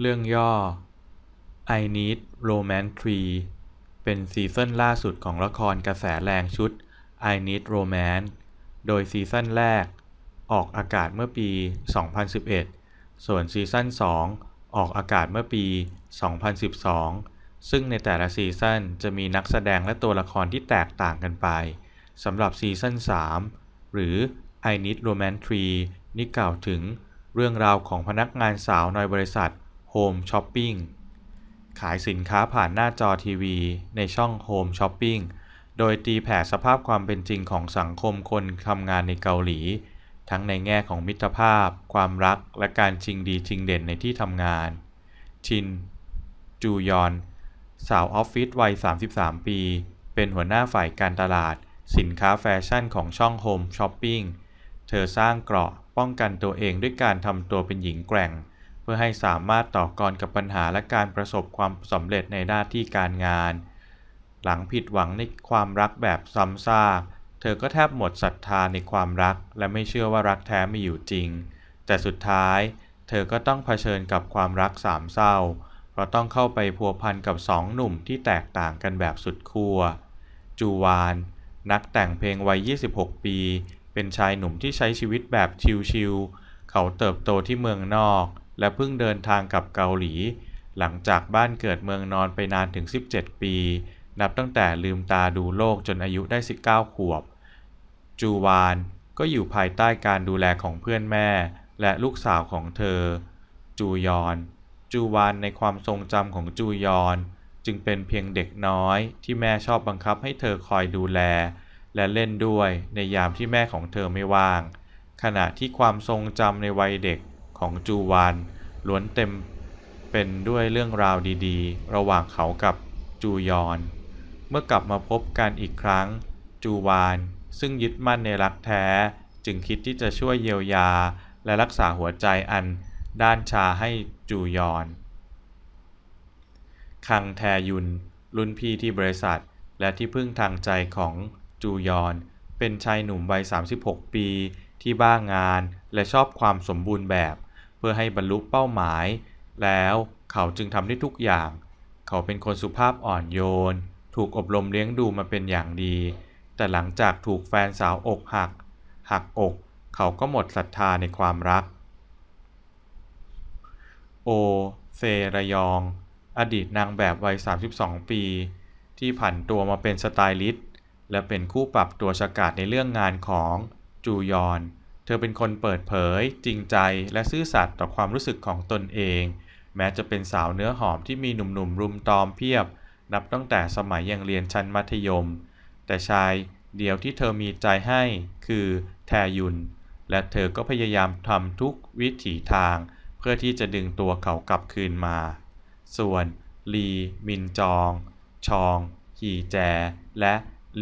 เรื่องย่อ I Need Romance 3 เป็นซีซั่นล่าสุดของละครกระแสแรงชุด I Need Romance โดยซีซั่นแรก ออกอากาศเมื่อปี 2011 ส่วนซีซั่น2 ออกอากาศเมื่อปี 2012 ซึ่งในแต่ละซีซั่นจะมีนักแสดงและตัวละครที่แตกต่างกันไปสำหรับซีซั่น3 หรือ I Need Romance 3 นี่กล่าวถึงเรื่องราวของพนักงานสาวในบริษัท Home Shopping ขายสินค้าผ่านหน้าจอทีวี ในช่อง Home Shopping โดยตีแผ่สภาพความเป็นจริงของสังคมคนทำงานในเกาหลี ทั้งในแง่ของมิตรภาพ ความรัก และการชิงดีชิงเด่นในที่ทำงาน ชิน จูยอน สาวออฟฟิศวัย 33 ปี เป็นหัวหน้าฝ่ายการตลาด สินค้าแฟชั่นของช่อง Home Shopping เธอสร้างเกราะป้องกันตัวเองด้วยการทำตัวเป็นหญิงแกร่ง เพื่อให้สามารถต่อกรกับปัญหาและการประสบความสำเร็จในหน้าที่การงาน หลังผิดหวังในความรักแบบซ้ำซากเธอก็แทบหมดศรัทธาในความรัก และไม่เชื่อว่ารักแท้มีอยู่จริง แต่สุดท้าย เธอก็ต้องเผชิญกับความรักสามเศร้า เพราะต้องเข้าไปพัวพันกับสองหนุ่มที่แตกต่างกันแบบสุดขั้วจูวาน นักแต่งเพลงวัย 26 ปี เป็นชายหนุ่มที่ใช้ชีวิตแบบชิลๆเขาเติบโตที่เมืองนอก และเพิ่งเดินทางกลับเกาหลี หลังจากบ้านเกิดเมืองนอนไปนานถึง 17 ปี นับตั้งแต่ลืมตาดูโลกจนอายุได้ 19 ขวบ จูวานก็อยู่ภายใต้การดูแลของเพื่อนแม่ และลูกสาวของเธอ จูยอน จูวานในความทรงจำของจูยอน จึงเป็นเพียงเด็กน้อยที่แม่ชอบบังคับให้เธอคอยดูแล และเล่นด้วยในยามที่แม่ของเธอไม่ว่าง ขณะที่ความทรงจำในวัยเด็ก ของจูวานล้วนเต็มเป็นด้วยเรื่องราวดีๆ ระหว่างเขากับจูยอน เมื่อกลับมาพบกันอีกครั้ง จูวานซึ่งยึดมั่นในรักแท้ จึงคิดที่จะช่วยเยียวยา และรักษาหัวใจอันด้านชาให้จูยอน คังแทยุน รุ่นพี่ที่บริษัท และที่พึ่งทางใจของจูยอน เป็นชายหนุ่มวัย 36 ปีที่บ้างานและชอบความสมบูรณ์แบบ พื่อให้บรรลุเป้าหมาย แล้วเขาจึงทำได้ทุกอย่าง เขาเป็นคนสุภาพอ่อนโยน ถูกอบรมเลี้ยงดูมาเป็นอย่างดี แต่หลังจากถูกแฟนสาวอกหัก หักอก เขาก็หมดศรัทธาในความรัก โอ เซระยอง อดีตนางแบบวัย 32 ปี ที่ผันตัวมาเป็นสไตลิสต์และเป็นคู่ปรับตัวฉกาจในเรื่องงานของจูยอน เธอเป็นคนเปิดเผย จริงใจและซื่อสัตย์ต่อความรู้สึกของตนเอง แม้จะเป็นสาวเนื้อหอมที่มีหนุ่มๆรุมตอมเพียบ นับตั้งแต่สมัยยังเรียนชั้นมัธยม แต่ชายเดียวที่เธอมีใจให้คือแทยุน และเธอก็พยายามทำทุกวิถีทาง เพื่อที่จะดึงตัวเขากลับคืนมา ส่วน ลี มินจอง ชอง ฮีแจ และ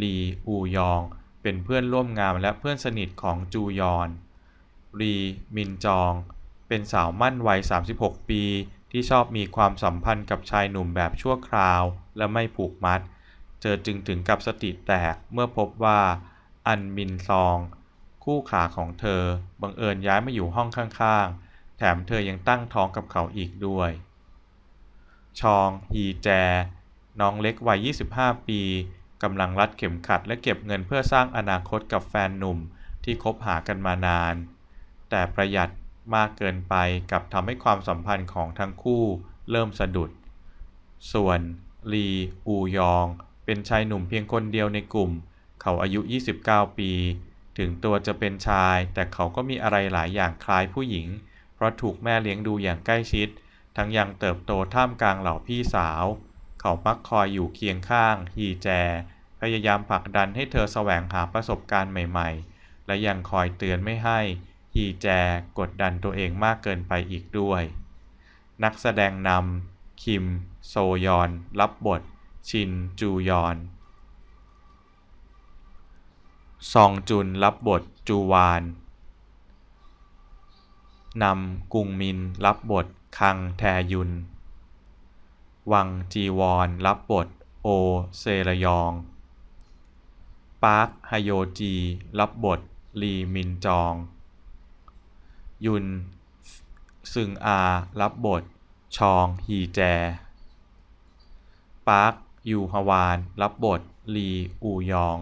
ลีอูยอง เป็นเพื่อนร่วมงานและเพื่อนสนิทของจูยอนลีมินจอง เป็นสาวมั่นวัย 36 ปี ที่ชอบมีความสัมพันธ์กับชายหนุ่มแบบชั่วคราว และไม่ผูกมัดเธอจึงถึงกับสติแตกเมื่อพบว่า อันมินซอง คู่ขาของเธอ บังเอิญย้ายมาอยู่ห้องข้างๆ แถมเธอยังตั้งท้องกับเขาอีกด้วย ชอง ฮีแจ น้องเล็กวัย 25 ปี กำลังรัดเข็มขัดและเก็บเงินเพื่อสร้างอนาคตกับแฟนหนุ่มที่คบหากันมานาน แต่ประหยัดมากเกินไปกับทำให้ความสัมพันธ์ของทั้งคู่เริ่มสะดุด ส่วนลีอูยอง เป็นชายหนุ่มเพียงคนเดียวในกลุ่ม เขาอายุ 29 ปี ถึงตัวจะเป็นชาย แต่เขาก็มีอะไรหลายอย่างคล้ายผู้หญิง เพราะถูกแม่เลี้ยงดูอย่างใกล้ชิด ทั้งยังเติบโตท่ามกลางเหล่าพี่สาว เขามักคอยอยู่เคียงข้างฮีแจ พยายามผลักดันให้เธอแสวงหาประสบการณ์ใหม่ ๆ และยังคอยเตือนไม่ให้ฮีแจกดดันตัวเองมากเกินไปอีกด้วย นักแสดงนำคิม โซยอน รับบท ชิน จูยอน ซองจุน รับบท จูวาน นำกุงมิน รับบท คัง แทยุน วังจีวอน รับบท โอ เซระยอง ปาร์คฮโยจี รับบท ลีมินจอง ยุน ซึงอา รับบท ชอง ฮีแจ ปาร์ค ยูฮวาน รับบท ลีอูยอง